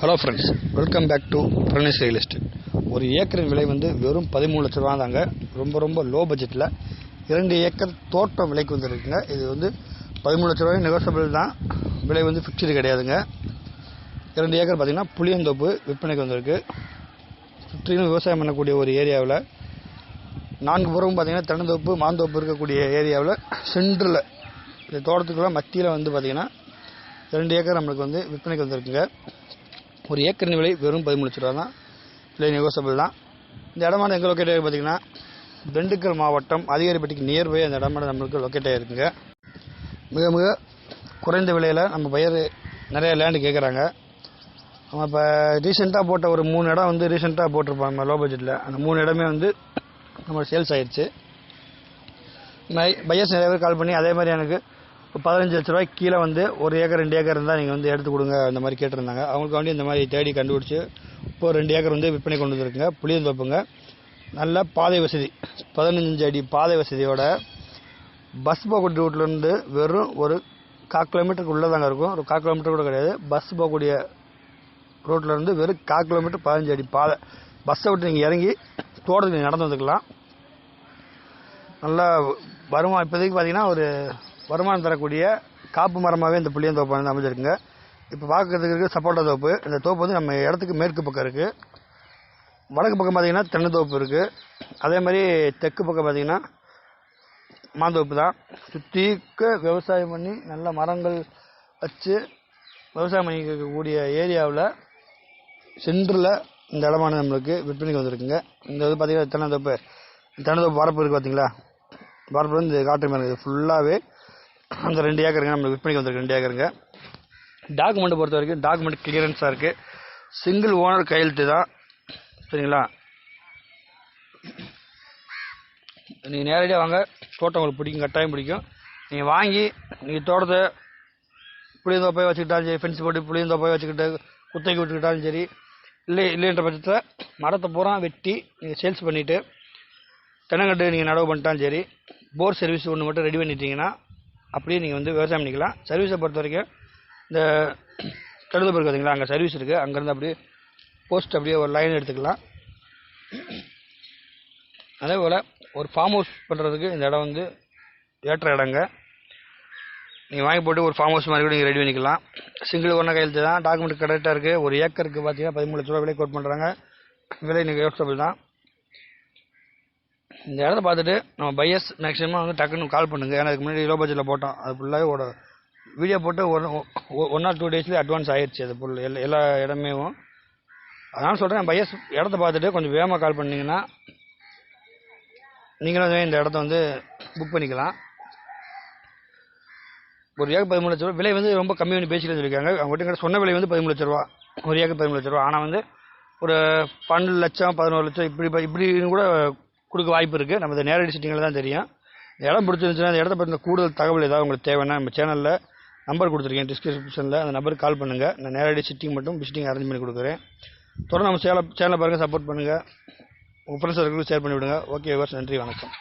Hello friends welcome back to Pranesh real estate ஒரு ஏக்கரின் விலை வந்து வெறும் பதிமூணு லட்ச ரூபா தாங்க. ரொம்ப ரொம்ப லோ பட்ஜெட்டில் இரண்டு ஏக்கர் தோட்டம் விலைக்கு வந்துருக்குங்க. இது வந்து பதிமூணு லட்ச ரூபாய் நெகோசபிள் தான். விலை வந்து ஃபிக்ஸ்டு கிடையாதுங்க. இரண்டு ஏக்கர் பார்த்திங்கன்னா புளியந்தோப்பு விற்பனைக்கு வந்திருக்கு. சுற்றிலும் விவசாயம் பண்ணக்கூடிய ஒரு ஏரியாவில் நான்கு புறமும் பார்த்திங்கன்னா தென்னந்தோப்பு மாந்தோப்பு இருக்கக்கூடிய ஏரியாவில் சென்டரில் இந்த தோட்டத்துக்குள்ளே மத்தியில் வந்து பார்த்திங்கன்னா ரெண்டு ஏக்கர் நம்மளுக்கு வந்து விற்பனைக்கு வந்திருக்குங்க. ஒரு ஏக்கரின் விலை வெறும் பதிமூணு லட்ச ரூபா தான் விலை நெகோசபிள் தான். இந்த இடமான எங்கே லொக்கேட் ஆகி பார்த்தீங்கன்னா திண்டுக்கல் மாவட்டம் அதிகாரிப்பட்டிக்கு நியர்பை அந்த இடமான நம்மளுக்கு லொக்கேட் ஆகிருக்குங்க மிக மிக குறைந்த விலையில் நம்ம பயிர் நிறைய லேண்டு கேட்குறாங்க நம்ம இப்போ ரீசெண்டாக போட்ட ஒரு மூணு இடம் வந்து ரீசெண்டாக போட்டிருப்பாங்க லோ. பட்ஜெட்டில் அந்த மூணு இடமே வந்து நம்ம சேல்ஸ் ஆயிடுச்சு பையர்ஸ் நிறைய பேர் கால் பண்ணி அதே மாதிரி எனக்கு பதினஞ்சு லட்ச ரூபாய்க்கு கீழே வந்து ஒரு ஏக்கர் ரெண்டு ஏக்கர் இருந்தால் நீங்கள் வந்து எடுத்து கொடுங்க அந்த மாதிரி கேட்டிருந்தாங்க. அவங்களுக்கு வேண்டி இந்த மாதிரி தேடி கண்டுபிடிச்சி இப்போ ரெண்டு ஏக்கர் வந்து விற்பனை கொண்டு வந்திருக்குங்க. புளியந்தோப்புங்க நல்ல பாதை வசதி. பதினஞ்சு அடி பாதை வசதியோட பஸ் போகக்கூடிய ரூட்லேருந்து வெறும் ஒரு கா கிலோமீட்டருக்கு உள்ளே தாங்க இருக்கும். ஒரு கா கிலோமீட்டர் கூட கிடையாது. பஸ் போகக்கூடிய ரோட்லேருந்து வெறும் கா கிலோமீட்டர் பதினஞ்சு அடி பாதை. பஸ்ஸை விட்டு நீங்கள் இறங்கி தோட்டத்துக்கு நீங்கள் நடந்து வந்துக்கலாம். நல்லா வருமா இப்போதைக்கு பார்த்தீங்கன்னா ஒரு வருமானம் தரக்கூடிய காப்பு மரமாகவே இந்த புளியந்தோப்பு வந்து அமைஞ்சிருக்குங்க. இப்போ பார்க்கறதுக்கு இருக்குது சப்போட்டா தோப்பு. இந்த தோப்பு வந்து நம்ம இடத்துக்கு மேற்கு பக்கம் இருக்குது வடக்கு பக்கம் பார்த்தீங்கன்னா தென்னந்தோப்பு இருக்குது அதே மாதிரி தெற்கு பக்கம் பார்த்தீங்கன்னா மாந்தோப்பு தான். சுற்றிக்க விவசாயம் பண்ணி நல்ல மரங்கள் வச்சு விவசாயம் பண்ணிக்கக்கூடிய ஏரியாவில் சென்டரில் இந்த இடமான நம்மளுக்கு விற்பனைக்கு வந்திருக்குங்க. இந்த இது பார்த்திங்கன்னா தென்னந்தோப்பு தென்னந்தோப்பு வரப்பு இருக்குது பார்த்தீங்களா வரப்பு வந்து காட்டு மரம் இருக்குது ஃபுல்லாகவே அந்த ரெண்டு ஏக்கருங்க நம்ம விற்பனைக்கு வந்திருக்கு ரெண்டு ஏக்கருங்க. டாக்குமெண்ட் பொறுத்த வரைக்கும் டாக்குமெண்ட் கிளியரன்ஸாக இருக்குது சிங்கிள் ஓனர் கையெழுத்து தான். சரிங்களா? நீங்கள் நேரடியாக வாங்க. தோட்டம் உங்களுக்கு பிடிக்கும் கட்டாயம் பிடிக்கும். நீங்கள் வாங்கி நீங்கள் தோட்டத்தை புளியந்தோப்பை வச்சுக்கிட்டாலும் சரி ஃபென்ஸ் போட்டு புளியந்தோப்பை வச்சுக்கிட்டு குத்தைக்கு விட்டுக்கிட்டாலும் சரி இல்லை இல்லைன்ற பட்சத்தில் மரத்தை பூரா வெட்டி நீங்கள் சேல்ஸ் பண்ணிவிட்டு தென்னங்கட்டு நீங்கள் நடவு பண்ணிட்டாலும் சரி போர் சர்வீஸ் ஒன்று மட்டும் ரெடி பண்ணிட்டீங்கன்னா அப்படியே நீங்கள் வந்து விவசாயம் பண்ணிக்கலாம். சர்வீஸை பொறுத்த வரைக்கும் இந்த கழுதப்பு பார்த்தீங்களா அங்கே சர்வீஸ் இருக்குது அங்கேருந்து அப்படியே போஸ்ட் அப்படியே ஒரு லைன் எடுத்துக்கலாம். அதே போல் ஒரு ஃபார்ம் ஹவுஸ் பண்ணுறதுக்கு இந்த இடம் வந்து ஏற்ற இடங்க. நீங்கள் வாங்கி போட்டு ஒரு ஃபார்ம் ஹவுஸ் மாதிரி கூட நீங்கள் ரெடி பண்ணிக்கலாம். சிங்கிள் ஒன்றா கையெழுத்து தான். டாக்குமெண்ட் கரெக்டாக இருக்குது ஒரு ஏக்கருக்கு பார்த்தீங்கன்னா பதிமூணு லட்ச ரூபா விலை கோட் பண்ணுறாங்க விலை நீங்கள் யோசிச்சபிள் தான் இந்த இடத்த பார்த்துட்டு நம்ம பையர்ஸ் மேக்ஸிமம் வந்து டக்குன்னு கால் பண்ணுங்கள் ஏன்னா அதுக்கு முன்னாடி லோ பட்ஜெட்டில் போட்டோம். அது ஃபுல்லாகவே ஓட வீடியோ போட்டு ஒன் ஒன் ஆர் டூ டேஸ்லேயே அட்வான்ஸ் ஆயிடுச்சு அது ஃபுல் எல்லா எல்லா இடமேவும். அதனால் சொல்கிறேன் பையர்ஸ் இடத்த பார்த்துட்டு கொஞ்சம் வேகமாக கால் பண்ணிங்கன்னா நீங்களும் இந்த இடத்த வந்து புக் பண்ணிக்கலாம். ஒரு ஏக்கர் பதிமூணு லட்ச ரூபா. விலை வந்து ரொம்ப கம்மி பண்ணி பேசிட்டு சொல்லியிருக்காங்க அவங்ககிட்ட சொன்ன விலை வந்து பதிமூணு லட்ச ரூபா. ஒரு ஏக்கர் பதிமூணு லட்ச ரூபா. ஆனால் வந்து ஒரு பன்னெண்டு லட்சம் பதினோரு லட்சம் இப்படி இப்படின்னு கூட கொடுக்க வாய்ப்பு இருக்குது நம்ம இதை நேரடி சிட்டிங்கில் தான் தெரியும். இந்த இடம் பிடிச்சிருந்துச்சுன்னா அந்த இடத்த பற்றின கூடுதல் தகவல் ஏதாவது உங்களுக்கு தேவைன்னா நம்ம சேனலில் நம்பர் கொடுத்துருக்கேன் டிஸ்கிரிப்ஷனில் அந்த நம்பருக்கு கால் பண்ணுங்கள் நான் நேரடி சிட்டிங் மட்டும் விசிட்டிங் அரேஞ்ச் பண்ணி கொடுக்குறேன். தொடர்ந்து நம்ம சேனல் சேனலை பாருங்கள் சப்போர்ட் பண்ணுங்கள் உங்கள் ஃப்ரெண்ட்ஸ் ஷேர் பண்ணிவிடுங்க. ஓகே விவர்ஸ் நன்றி வணக்கம்.